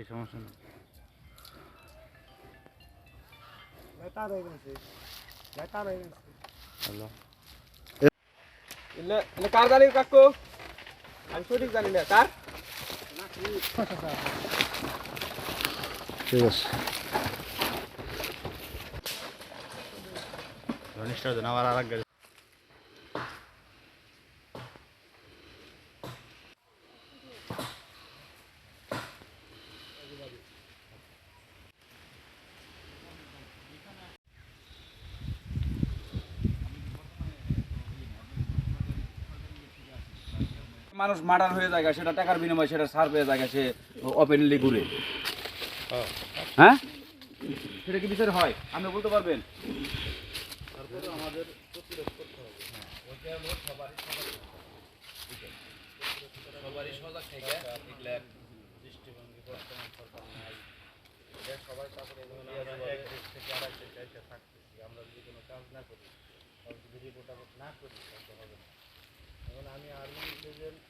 এই সমস্যা না হয়ে হয়ে হ্যালো। কার জানি কাকু? আমি সঠিক জানি না কার? ঠিক আছে। ঘনিষ্ঠ জন আর গাড়ি মানুষ মার্ডার হয়ে যায় সেটা টাকার বিনিময়ে সেটা সার পেয়ে যায় সে ওপেনলি ঘুরে হ্যাঁ? সেটা কি বিচার হয়? আপনি বলতে পারবেন? ইয়ার ফোন দাও ওরে ওরে ফোন কর ইয়ে ফোন কর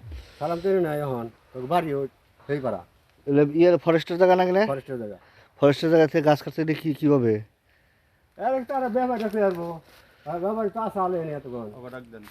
সালাম তো না এখন। তোকে বাড়ি সেই পাড়া এলে ইয়ের ফরেস্টের জায়গা না? গেলে ফরেস্টের জায়গা। ফরেস্টের জায়গা থেকে গাছ কাটতে দেখি কি কীভাবে? আর একটা আর ব্যাপার কাছে আসব আর ব্যাপার তো আসা আলে নি এতক্ষণ। ওকে ডাক দেন।